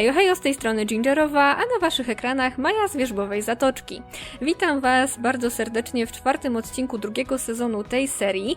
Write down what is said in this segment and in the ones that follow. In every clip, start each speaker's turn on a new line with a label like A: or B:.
A: Hej, hej, z tej strony Gingerowa, a na waszych ekranach Maja z Wierzbowej Zatoczki. Witam was bardzo serdecznie w czwartym odcinku drugiego sezonu tej serii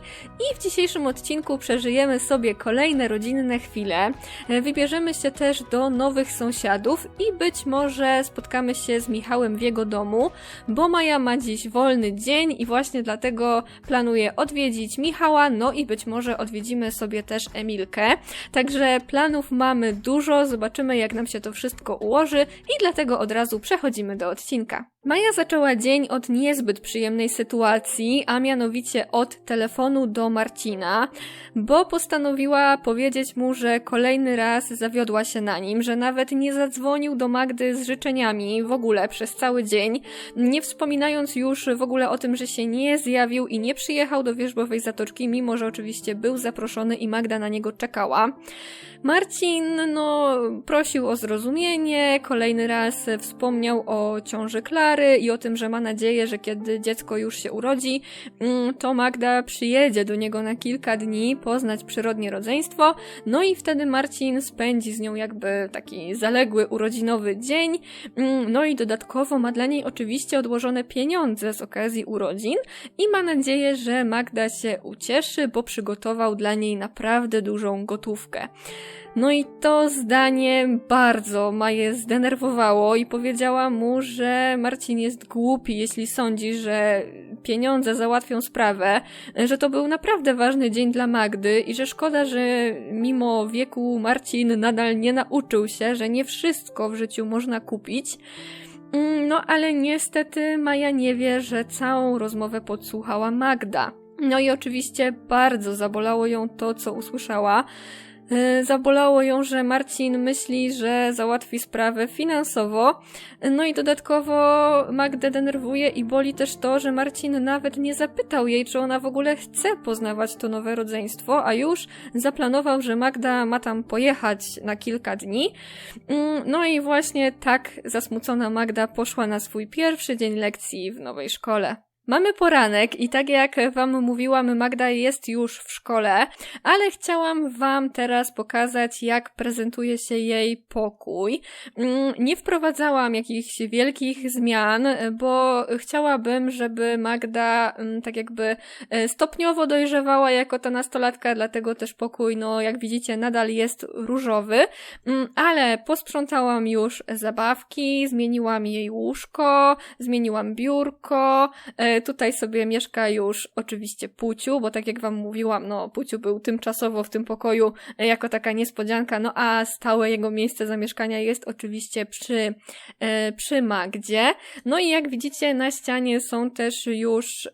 A: i w dzisiejszym odcinku przeżyjemy sobie kolejne rodzinne chwile. E, Wybierzemy się też do nowych sąsiadów i być może spotkamy się z Michałem w jego domu, bo Maja ma dziś wolny dzień i właśnie dlatego planuje odwiedzić Michała, no i być może odwiedzimy sobie też Emilkę. Także planów mamy dużo, zobaczymy jak nam się to wszystko ułoży i dlatego od razu przechodzimy do odcinka. Maja zaczęła dzień od niezbyt przyjemnej sytuacji, a mianowicie od telefonu do Marcina, bo postanowiła powiedzieć mu, że kolejny raz zawiodła się na nim, że nawet nie zadzwonił do Magdy z życzeniami w ogóle przez cały dzień, nie wspominając już w ogóle o tym, że się nie zjawił i nie przyjechał do Wierzbowej Zatoczki, mimo że oczywiście był zaproszony i Magda na niego czekała. Marcin, no, prosił o zrozumienie, kolejny raz wspomniał o ciąży Klary i o tym, że ma nadzieję, że kiedy dziecko już się urodzi, mm, to Magda przyjedzie do niego na kilka dni poznać przyrodnie rodzeństwo, no i wtedy Marcin spędzi z nią jakby taki zaległy urodzinowy dzień, mm, no i dodatkowo ma dla niej oczywiście odłożone pieniądze z okazji urodzin i ma nadzieję, że Magda się ucieszy, bo przygotował dla niej naprawdę dużą gotówkę. No i to zdanie bardzo Maję zdenerwowało i powiedziała mu, że Marcin jest głupi, jeśli sądzi, że pieniądze załatwią sprawę, że to był naprawdę ważny dzień dla Magdy i że szkoda, że mimo wieku Marcin nadal nie nauczył się, że nie wszystko w życiu można kupić. Mm, No ale niestety Maja nie wie, że całą rozmowę podsłuchała Magda. No i oczywiście bardzo zabolało ją to, co usłyszała. E, Zabolało ją, że Marcin myśli, że załatwi sprawę finansowo. No i dodatkowo Magdę denerwuje i boli też to, że Marcin nawet nie zapytał jej, czy ona w ogóle chce poznawać to nowe rodzeństwo, a już zaplanował, że Magda ma tam pojechać na kilka dni. Mm, No i właśnie tak zasmucona Magda poszła na swój pierwszy dzień lekcji w nowej szkole. Mamy poranek i tak jak wam mówiłam, Magda jest już w szkole, ale chciałam wam teraz pokazać, jak prezentuje się jej pokój. Mm, Nie wprowadzałam jakichś wielkich zmian, bo chciałabym, żeby Magda mm, tak jakby e, stopniowo dojrzewała jako ta nastolatka, dlatego też pokój, no jak widzicie, nadal jest różowy, Mm, ale posprzątałam już zabawki, zmieniłam jej łóżko, zmieniłam biurko, E, Tutaj sobie mieszka już oczywiście Puciu, bo tak jak wam mówiłam, no Puciu był tymczasowo w tym pokoju e, jako taka niespodzianka, no a stałe jego miejsce zamieszkania jest oczywiście przy, e, przy Magdzie. No i jak widzicie na ścianie są też już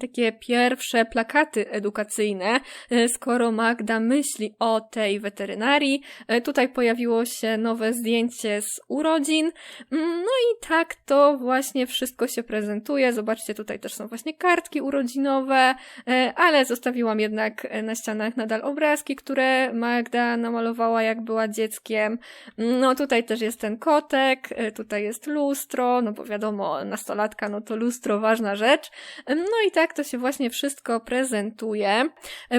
A: takie pierwsze plakaty edukacyjne, e, skoro Magda myśli o tej weterynarii. Tutaj pojawiło się nowe zdjęcie z urodzin. Mm, No i tak to właśnie wszystko się prezentuje. Zobaczcie, tutaj też są właśnie kartki urodzinowe, e, ale zostawiłam jednak e, na ścianach nadal obrazki, które Magda namalowała jak była dzieckiem. No tutaj też jest ten kotek, e, tutaj jest lustro, no bo wiadomo, nastolatka, no to lustro ważna rzecz. No i tak to się właśnie wszystko prezentuje.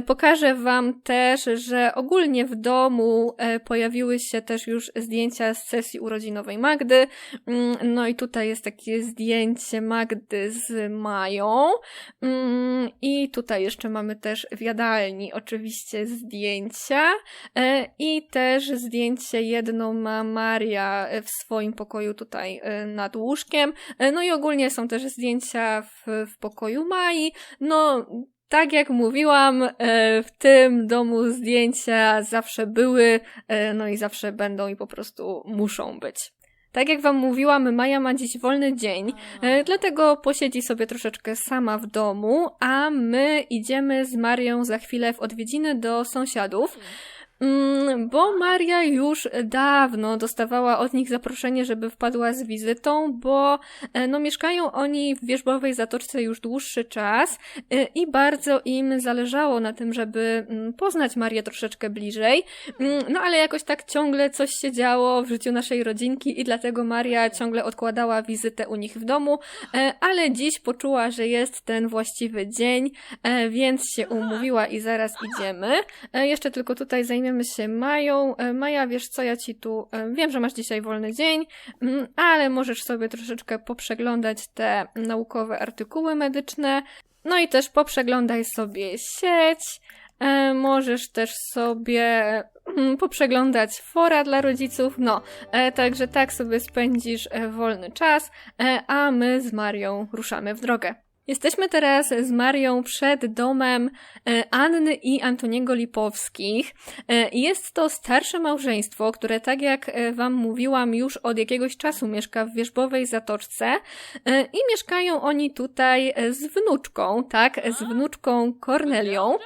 A: Pokażę wam też, że ogólnie w domu pojawiły się też już zdjęcia z sesji urodzinowej Magdy. Mm, No i tutaj jest takie zdjęcie Magdy z Mają. Mm, I tutaj jeszcze mamy też w jadalni oczywiście zdjęcia. E, I też zdjęcie jedno ma Maria w swoim pokoju tutaj e, nad łóżkiem. E, No i ogólnie są też zdjęcia w, w pokoju Mai. No, tak jak mówiłam, e, w tym domu zdjęcia zawsze były, e, no i zawsze będą i po prostu muszą być. Tak jak wam mówiłam, Maja ma dziś wolny dzień, e, dlatego posiedzi sobie troszeczkę sama w domu, a my idziemy z Marią za chwilę w odwiedziny do sąsiadów. Mm, bo Maria już dawno dostawała od nich zaproszenie, żeby wpadła z wizytą, bo e, no, mieszkają oni w Wierzbowej Zatoczce już dłuższy czas e, i bardzo im zależało na tym, żeby mm, poznać Marię troszeczkę bliżej. Mm, No ale jakoś tak ciągle coś się działo w życiu naszej rodzinki i dlatego Maria ciągle odkładała wizytę u nich w domu, e, ale dziś poczuła, że jest ten właściwy dzień, więc się umówiła i zaraz idziemy. Jeszcze tylko tutaj zajmie zajmiemy się Mają. E, Maja, wiesz co, ja ci tu, e, wiem, że masz dzisiaj wolny dzień, mm, ale możesz sobie troszeczkę poprzeglądać te naukowe artykuły medyczne, no i też poprzeglądaj sobie sieć, e, możesz też sobie mm, poprzeglądać fora dla rodziców, no, także tak sobie spędzisz wolny czas, a my z Marią ruszamy w drogę. Jesteśmy teraz z Marią przed domem e, Anny i Antoniego Lipowskich. E, Jest to starsze małżeństwo, które tak jak e, Wam mówiłam już od jakiegoś czasu mieszka w Wierzbowej Zatoczce i mieszkają oni tutaj z wnuczką, tak, z wnuczką Kornelią.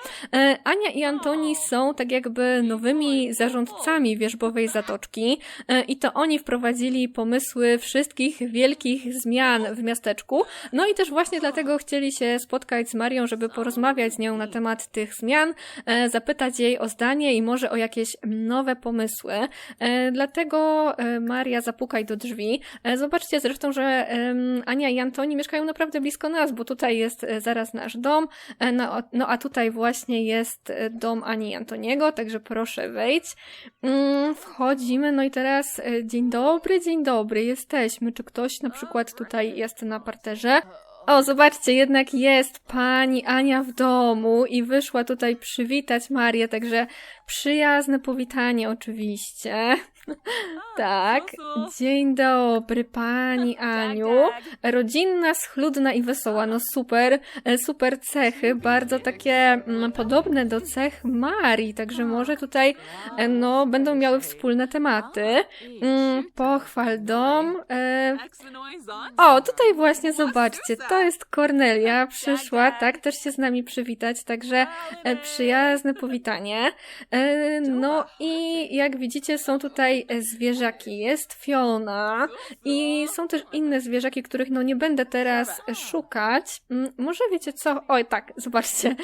A: Ania i Antoni są tak jakby nowymi zarządcami Wierzbowej Zatoczki i to oni wprowadzili pomysły wszystkich wielkich zmian w miasteczku. No i też właśnie dlatego chcieli się spotkać z Marią, żeby porozmawiać z nią na temat tych zmian, e, zapytać jej o zdanie i może o jakieś nowe pomysły. E, Dlatego e, Maria zapukaj do drzwi. Zobaczcie zresztą, że Ania i Antoni mieszkają naprawdę blisko nas, bo tutaj jest zaraz nasz dom, no, no a tutaj właśnie jest dom Ani i Antoniego, także proszę wejdź. Mm, Wchodzimy, no i teraz dzień dobry, dzień dobry, jesteśmy. Czy ktoś na przykład tutaj jest na parterze? O, zobaczcie, jednak jest pani Ania w domu i wyszła tutaj przywitać Marię, także przyjazne powitanie oczywiście. Tak, dzień dobry pani Aniu. Rodzinna, schludna i wesoła, no super, e, super cechy, bardzo takie mm, podobne do cech Marii, także może tutaj e, no będą miały wspólne tematy. Mm, pochwal dom. E, o, tutaj właśnie zobaczcie, to jest Kornelia, przyszła, tak, też się z nami przywitać, także przyjazne powitanie. E, No i jak widzicie są tutaj e, zwierzaki, jest Fiona i są też inne zwierzaki, których no nie będę teraz szukać. Mm, Może wiecie co? Oj tak, zobaczcie,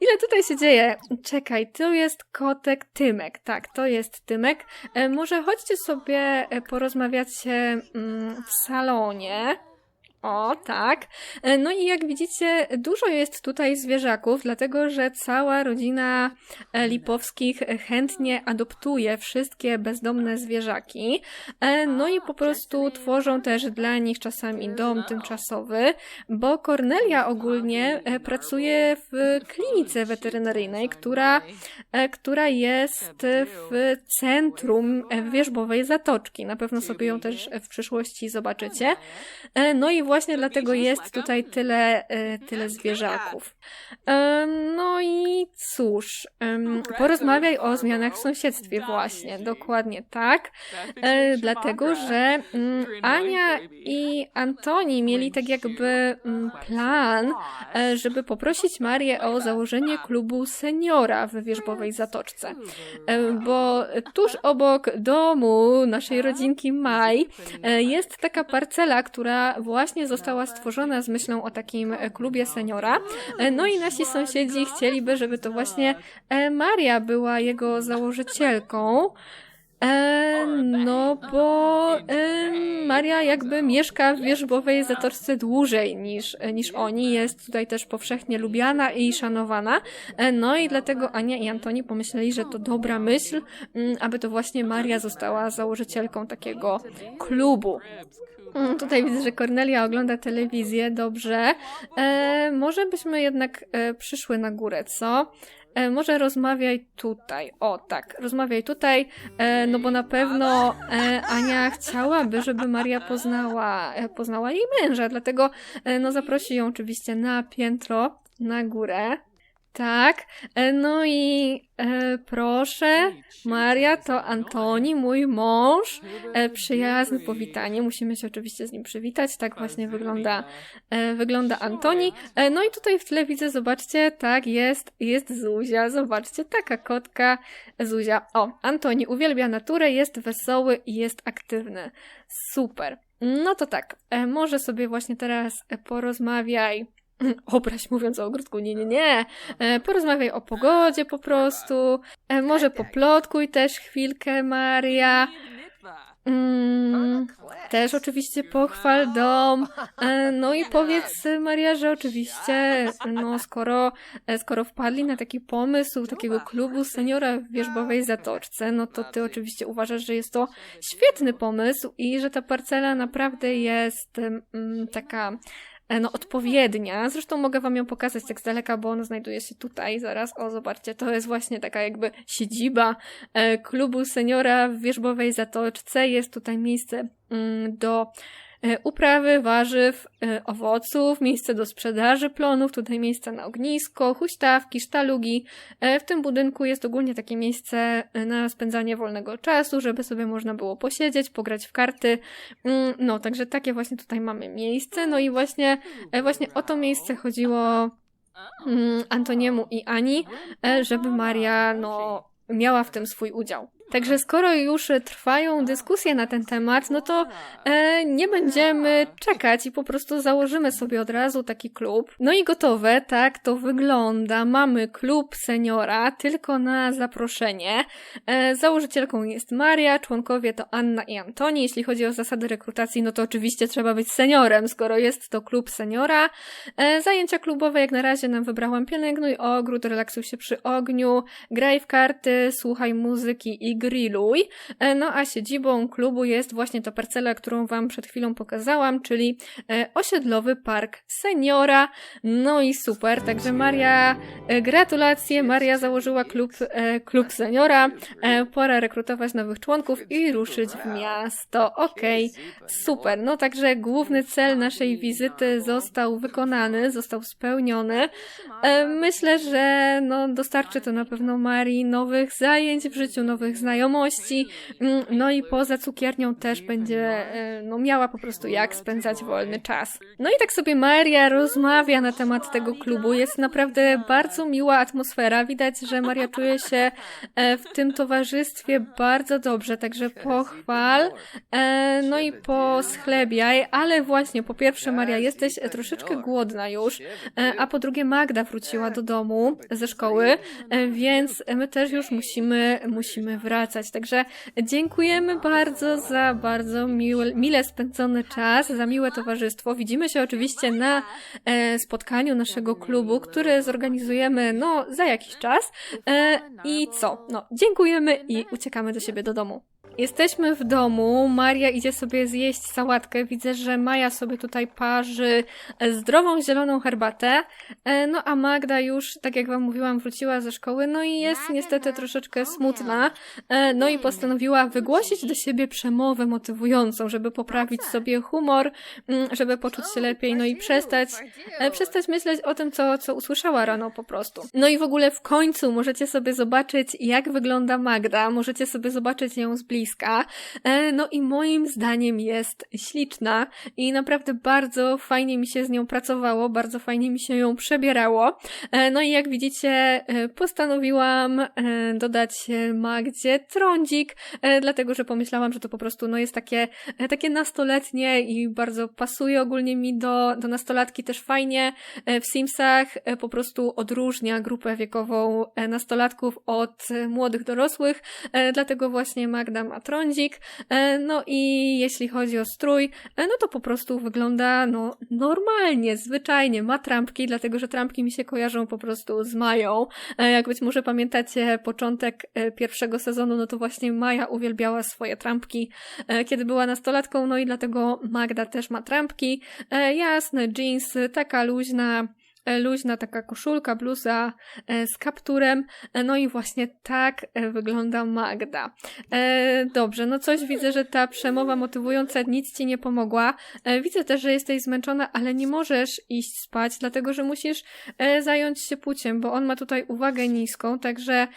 A: ile tutaj się dzieje. Czekaj, tu jest kotek Tymek, tak, to jest Tymek. E, Może chodźcie sobie porozmawiacie mm, w salonie. O, tak. E, No i jak widzicie, dużo jest tutaj zwierzaków, dlatego że cała rodzina e, Lipowskich chętnie adoptuje wszystkie bezdomne zwierzaki. E, No i po prostu tworzą też dla nich czasami dom tymczasowy, bo Kornelia ogólnie pracuje w klinice weterynaryjnej, która, która jest w centrum Wierzbowej Zatoczki. Na pewno sobie ją też w przyszłości zobaczycie. No i właśnie dlatego jest tutaj tyle, e, tyle zwierzaków. Em, No i cóż, porozmawiaj o zmianach w sąsiedztwie właśnie, dokładnie tak. E, dlatego, że mm, Ania i Antoni mieli tak jakby mm, plan, e, żeby poprosić Marię o założenie klubu seniora w Wierzbowej Zatoczce. E, Bo tuż obok domu naszej rodzinki Maj e, jest taka parcela, która właśnie została stworzona z myślą o takim e, klubie seniora. E, No i nasi sąsiedzi chcieliby, żeby to właśnie e, Maria była jego założycielką. E, no, bo e, Maria jakby mieszka w Wierzbowej Zatoczce dłużej niż, niż oni. Jest tutaj też powszechnie lubiana i szanowana. E, no i dlatego Ania i Antoni pomyśleli, że to dobra myśl, mm, aby to właśnie Maria została założycielką takiego klubu. Mm, Tutaj widzę, że Kornelia ogląda telewizję, dobrze. E, może byśmy jednak e, przyszły na górę, co? E, może rozmawiaj tutaj. O, tak, rozmawiaj tutaj, e, no bo na pewno e, Ania chciałaby, żeby Maria poznała, e, poznała jej męża, dlatego e, no zaprosi ją oczywiście na piętro, na górę. Tak, e, no i e, proszę, Maria to Antoni, mój mąż. E, przyjazne powitanie, musimy się oczywiście z nim przywitać. Tak właśnie wygląda, e, wygląda Antoni. E, no i tutaj w tle widzę, zobaczcie, tak jest, jest Zuzia. Zobaczcie, taka kotka Zuzia. O, Antoni uwielbia naturę, jest wesoły i jest aktywny. Super. No to tak, e, może sobie właśnie teraz e, porozmawiaj. Obraź mówiąc o ogródku, nie, nie, nie. E, porozmawiaj o pogodzie po prostu. E, może poplotkuj też chwilkę, Maria. Mm, też oczywiście pochwal dom. E, no i powiedz Maria, że oczywiście, no skoro, skoro wpadli na taki pomysł takiego klubu seniora w Wierzbowej Zatoczce, no to ty oczywiście uważasz, że jest to świetny pomysł i że ta parcela naprawdę jest mm, taka no, odpowiednia. Zresztą mogę wam ją pokazać tak z daleka, bo ona znajduje się tutaj zaraz. O, zobaczcie, to jest właśnie taka jakby siedziba e, klubu seniora w Wierzbowej Zatoczce. Jest tutaj miejsce mm, do E, uprawy warzyw, e, owoców, miejsce do sprzedaży plonów, tutaj miejsce na ognisko, huśtawki, sztalugi. E, w tym budynku jest ogólnie takie miejsce na spędzanie wolnego czasu, żeby sobie można było posiedzieć, pograć w karty. Mm, no, także takie właśnie tutaj mamy miejsce. No i właśnie, właśnie o to miejsce chodziło mm, Antoniemu i Ani, żeby Maria, no, miała w tym swój udział. Także skoro już trwają dyskusje na ten temat, no to e, nie będziemy czekać i po prostu założymy sobie od razu taki klub. No i gotowe, tak to wygląda. Mamy klub seniora tylko na zaproszenie. E, założycielką jest Maria, członkowie to Anna i Antoni. Jeśli chodzi o zasady rekrutacji, no to oczywiście trzeba być seniorem, skoro jest to klub seniora. E, zajęcia klubowe jak na razie nam wybrałam pielęgnuj ogród, relaksuj się przy ogniu, graj w karty, słuchaj muzyki i Grilluj. E, no a siedzibą klubu jest właśnie ta parcela, którą Wam przed chwilą pokazałam, czyli e, osiedlowy park seniora. No i super, także Maria, e, gratulacje, Maria założyła klub, klub seniora. Pora rekrutować nowych członków i ruszyć w miasto. Okej, okay, super. No także główny cel naszej wizyty został wykonany, został spełniony. Myślę, że no, dostarczy to na pewno Marii nowych zajęć w życiu, nowych znajomości. Mm, no i poza cukiernią też będzie e, no, miała po prostu jak spędzać wolny czas. No i tak sobie Maria rozmawia na temat tego klubu. Jest naprawdę bardzo miła atmosfera. Widać, że Maria czuje się e, w tym towarzystwie bardzo dobrze, także pochwal. E, no i poschlebiaj, ale właśnie po pierwsze Maria jesteś troszeczkę głodna już, a po drugie Magda wróciła do domu ze szkoły, więc my też już musimy, musimy wracać wracać. Także dziękujemy bardzo za bardzo miły, mile spędzony czas, za miłe towarzystwo. Widzimy się oczywiście na e, spotkaniu naszego klubu, które zorganizujemy no za jakiś czas. E, I co? No, dziękujemy i uciekamy do siebie do domu. Jesteśmy w domu, Maria idzie sobie zjeść sałatkę, widzę, że Maja sobie tutaj parzy zdrową zieloną herbatę, e, no a Magda już, tak jak wam mówiłam, wróciła ze szkoły, no i jest niestety troszeczkę smutna, e, no i postanowiła wygłosić do siebie przemowę motywującą, żeby poprawić sobie humor, mm, żeby poczuć się lepiej, no i przestać, e, przestać myśleć o tym, co, co usłyszała rano po prostu. No i w ogóle w końcu możecie sobie zobaczyć, jak wygląda Magda, możecie sobie zobaczyć ją z bliska, bliska. E, no i moim zdaniem jest śliczna i naprawdę bardzo fajnie mi się z nią pracowało, bardzo fajnie mi się ją przebierało. E, no i jak widzicie, e, postanowiłam dodać Magdzie trądzik, dlatego że pomyślałam, że to po prostu no jest takie, takie nastoletnie i bardzo pasuje ogólnie mi do, do nastolatki też fajnie. W Simsach po prostu odróżnia grupę wiekową nastolatków od młodych dorosłych, dlatego właśnie Magda ma trądzik. E, no i jeśli chodzi o strój, e, no to po prostu wygląda no normalnie, zwyczajnie. Ma trampki, dlatego że trampki mi się kojarzą po prostu z Mają. E, jak być może pamiętacie początek pierwszego sezonu, no to właśnie Maja uwielbiała swoje trampki, kiedy była nastolatką, no i dlatego Magda też ma trampki. Jasne, jeansy, taka luźna, luźna taka koszulka, bluza e, z kapturem. E, no i właśnie tak wygląda Magda. Dobrze, no coś widzę, że ta przemowa motywująca nic ci nie pomogła. Widzę też, że jesteś zmęczona, ale nie możesz iść spać, dlatego że musisz zająć się płciem, bo on ma tutaj uwagę niską, także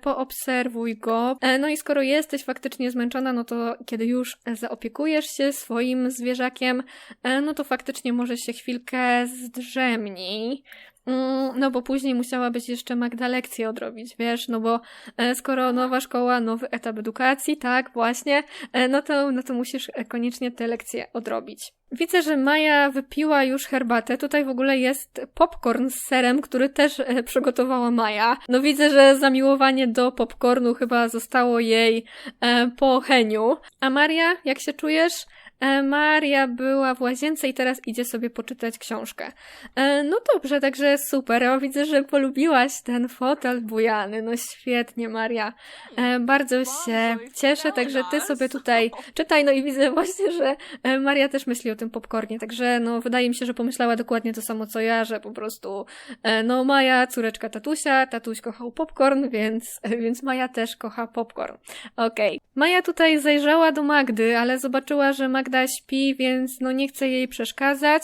A: poobserwuj go. No i skoro jesteś faktycznie zmęczona, no to kiedy już zaopiekujesz się swoim zwierzakiem, no to faktycznie możesz się chwilkę zdrzemnij. Mm, No bo później musiała być jeszcze Magda lekcję odrobić, wiesz, no bo e, skoro nowa szkoła, nowy etap edukacji, tak, właśnie, e, no to, no to musisz e, koniecznie te lekcje odrobić. Widzę, że Maja wypiła już herbatę. Tutaj w ogóle jest popcorn z serem, który też przygotowała Maja. No widzę, że zamiłowanie do popcornu chyba zostało jej po Heniu. A Maria, jak się czujesz? E, Maria była w łazience i teraz idzie sobie poczytać książkę. E, No dobrze, także super. O, widzę, że polubiłaś ten fotel bujany. No świetnie, Maria. E, Bardzo się cieszę, także ty sobie tutaj czytaj. No i widzę właśnie, że Maria też myśli o tym popcornie, także no wydaje mi się, że pomyślała dokładnie to samo co ja, że po prostu no Maja, córeczka tatusia, tatuś kochał popcorn, więc, więc Maja też kocha popcorn. Okej. Maja tutaj zajrzała do Magdy, ale zobaczyła, że Magda śpi, więc no nie chce jej przeszkadzać.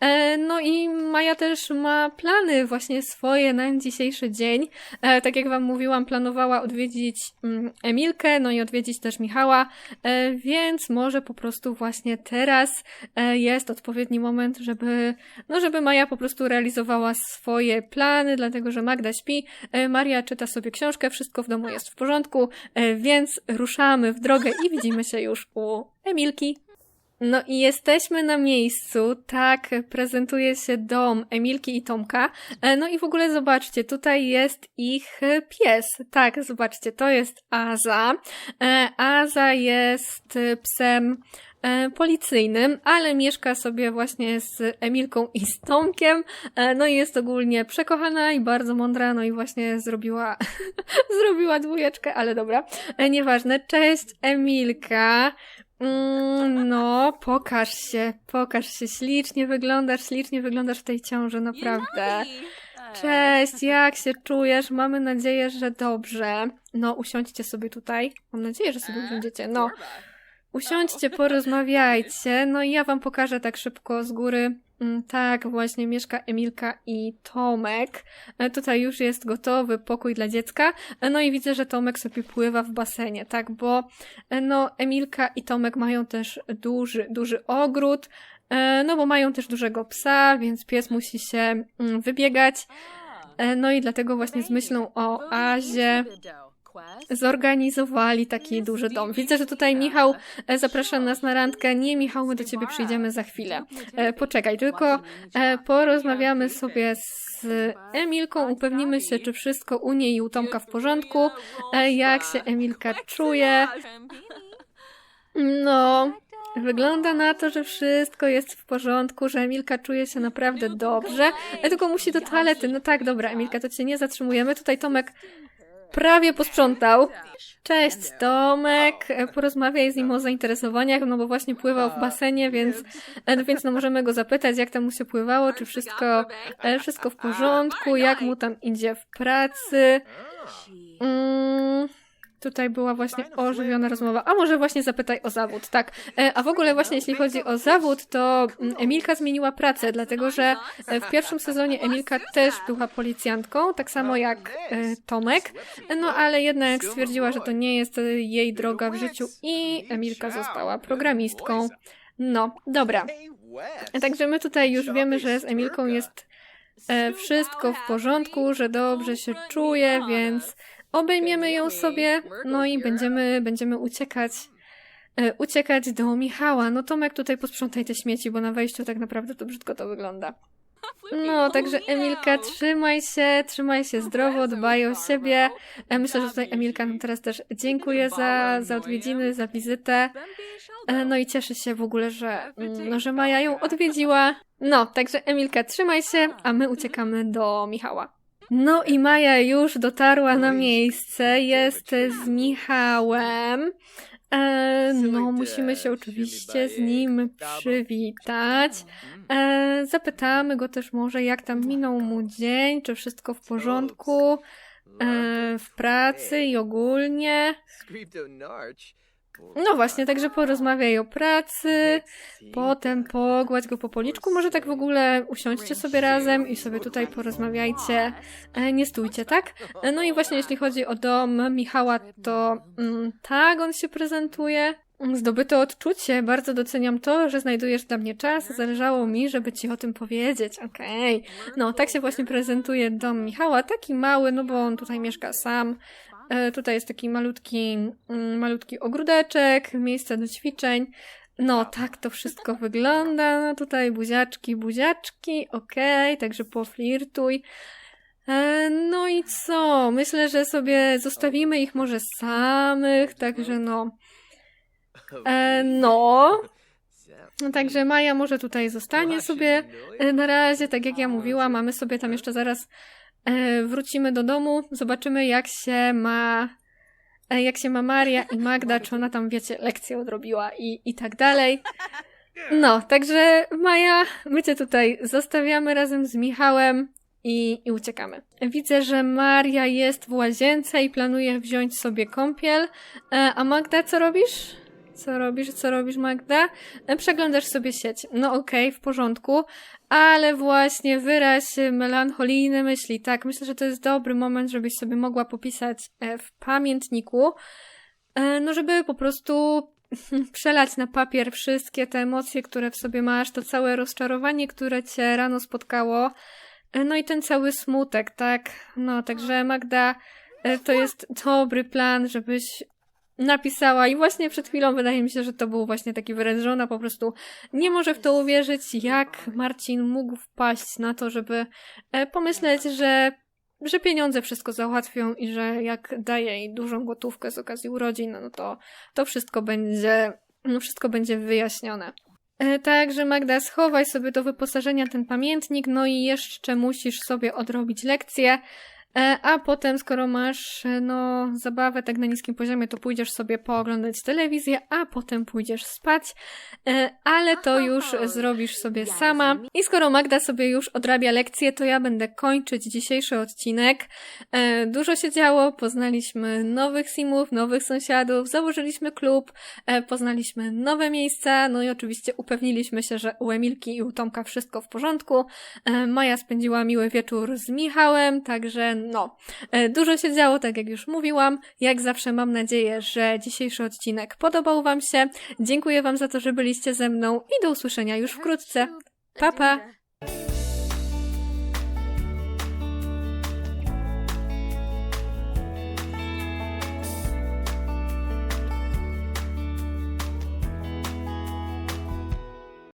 A: E, no i Maja też ma plany właśnie swoje na dzisiejszy dzień. E, tak jak wam mówiłam, planowała odwiedzić mm, Emilkę, no i odwiedzić też Michała, e, więc może po prostu właśnie teraz jest odpowiedni moment, żeby, no żeby Maja po prostu realizowała swoje plany, dlatego że Magda śpi, Maria czyta sobie książkę, wszystko w domu jest w porządku, więc ruszamy w drogę i widzimy się już u Emilki. No i jesteśmy na miejscu, tak prezentuje się dom Emilki i Tomka. E, No i w ogóle zobaczcie, tutaj jest ich pies. Tak, zobaczcie, to jest Aza. E, Aza jest psem e, policyjnym, ale mieszka sobie właśnie z Emilką i z Tomkiem. No i jest ogólnie przekochana i bardzo mądra, no i właśnie zrobiła, zrobiła dwójeczkę, ale dobra, nieważne. Cześć Emilka. Mm, No, pokaż się, pokaż się. Ślicznie wyglądasz, ślicznie wyglądasz w tej ciąży, naprawdę. Cześć, jak się czujesz? Mamy nadzieję, że dobrze. No, usiądźcie sobie tutaj. Mam nadzieję, że sobie usiądziecie. No, usiądźcie, porozmawiajcie. No i ja wam pokażę tak szybko z góry. Mm, Tak, właśnie mieszka Emilka i Tomek. E, Tutaj już jest gotowy pokój dla dziecka. E, No i widzę, że Tomek sobie pływa w basenie, tak, bo e, no Emilka i Tomek mają też duży, duży ogród. No bo mają też dużego psa, więc pies musi się mm, wybiegać. No i dlatego właśnie z myślą o Azie zorganizowali taki duży dom. Widzę, że tutaj Michał e, zaprasza nas na randkę. Nie, Michał, my do ciebie przyjdziemy za chwilę. E, Poczekaj, tylko e, porozmawiamy sobie z Emilką, upewnimy się, czy wszystko u niej i u Tomka w porządku, jak się Emilka czuje. No, wygląda na to, że wszystko jest w porządku, że Emilka czuje się naprawdę dobrze, tylko musi do toalety. No tak, dobra, Emilka, to cię nie zatrzymujemy. Tutaj Tomek prawie posprzątał. Cześć Tomek, porozmawiaj z nim o zainteresowaniach, no bo właśnie pływał w basenie, więc, więc no możemy go zapytać, jak tam mu się pływało, czy wszystko, e, wszystko w porządku, jak mu tam idzie w pracy. Mm, tutaj była właśnie ożywiona rozmowa. A może właśnie zapytaj o zawód, tak. E, A w ogóle właśnie jeśli chodzi o zawód, to mm, Emilka zmieniła pracę, dlatego że e, w pierwszym sezonie Emilka też była policjantką, tak samo jak e, Tomek, no ale jednak stwierdziła, że to nie jest jej droga w życiu i Emilka została programistką. No, dobra. Także my tutaj już wiemy, że z Emilką jest wszystko w porządku, że dobrze się czuje, więc obejmiemy ją sobie, no i będziemy, będziemy uciekać, e, uciekać do Michała. No Tomek, tutaj posprzątaj te śmieci, bo na wejściu tak naprawdę to brzydko to wygląda. No, także Emilka, trzymaj się, trzymaj się zdrowo, dbaj o siebie. E, Myślę, że tutaj Emilka nam teraz też dziękuję za, za odwiedziny, za wizytę. E, No i cieszy się w ogóle, że, mm, no, że Maja ją odwiedziła. No, także Emilka, trzymaj się, a my uciekamy do Michała. No i Maja już dotarła na miejsce, jest z Michałem. E, no, musimy się oczywiście z nim przywitać. E, zapytamy go też może, jak tam minął mu dzień, czy wszystko w porządku e, w pracy i ogólnie. No właśnie, także porozmawiaj o pracy, potem pogładź go po policzku, może tak w ogóle usiądźcie sobie razem i sobie tutaj porozmawiajcie, e, nie stójcie, tak? E, No i właśnie jeśli chodzi o dom Michała, to mm, tak on się prezentuje. zdobyte odczucie. Bardzo doceniam to, że znajdujesz dla mnie czas. Zależało mi, żeby ci o tym powiedzieć. Okej. No, tak się właśnie prezentuje dom Michała. Taki mały, no bo on tutaj mieszka sam. E, tutaj jest taki malutki, mm, malutki ogródeczek, miejsce do ćwiczeń. No, tak to wszystko wygląda. No, tutaj buziaczki, buziaczki, okej, także poflirtuj. E, no i co? Myślę, że sobie zostawimy ich może samych, także no. E, no. No, Także Maja może tutaj zostanie sobie e, na razie, tak jak ja mówiłam, a my sobie tam jeszcze zaraz wrócimy do domu, zobaczymy jak się ma e, jak się ma Maria i Magda, czy ona tam, wiecie, lekcję odrobiła i, i tak dalej. No, także Maja, my cię tutaj zostawiamy razem z Michałem i, i uciekamy. Widzę, że Maria jest w łazience i planuje wziąć sobie kąpiel. E, a Magda, co robisz? Co robisz, co robisz, Magda? E, Przeglądasz sobie sieć. No okej, w porządku, ale właśnie wyraź melancholijne myśli. Tak, myślę, że to jest dobry moment, żebyś sobie mogła popisać e, w pamiętniku, e, no żeby po prostu przelać na papier wszystkie te emocje, które w sobie masz, to całe rozczarowanie, które cię rano spotkało, no i ten cały smutek, tak? No, także Magda, to jest dobry plan, żebyś napisała i właśnie przed chwilą wydaje mi się, że to był właśnie taki wyraz, że ona po prostu nie może w to uwierzyć, jak Marcin mógł wpaść na to, żeby e, pomyśleć, że, że pieniądze wszystko załatwią i że jak daje jej dużą gotówkę z okazji urodzin, no to to wszystko będzie, no wszystko będzie wyjaśnione. E, Także Magda, schowaj sobie do wyposażenia ten pamiętnik, no i jeszcze musisz sobie odrobić lekcję. E, A potem, skoro masz e, no, zabawę tak na niskim poziomie, to pójdziesz sobie pooglądać telewizję, a potem pójdziesz spać, E, ale to już zrobisz sobie sama. I skoro Magda sobie już odrabia lekcję, to ja będę kończyć dzisiejszy odcinek. Dużo się działo, poznaliśmy nowych simów, nowych sąsiadów, założyliśmy klub, poznaliśmy nowe miejsca, no i oczywiście upewniliśmy się, że u Emilki i u Tomka wszystko w porządku. Maja spędziła miły wieczór z Michałem, także no, e, dużo się działo, tak jak już mówiłam. Jak zawsze mam nadzieję, że dzisiejszy odcinek podobał Wam się. Dziękuję Wam za to, że byliście ze mną i do usłyszenia już wkrótce. Pa, pa!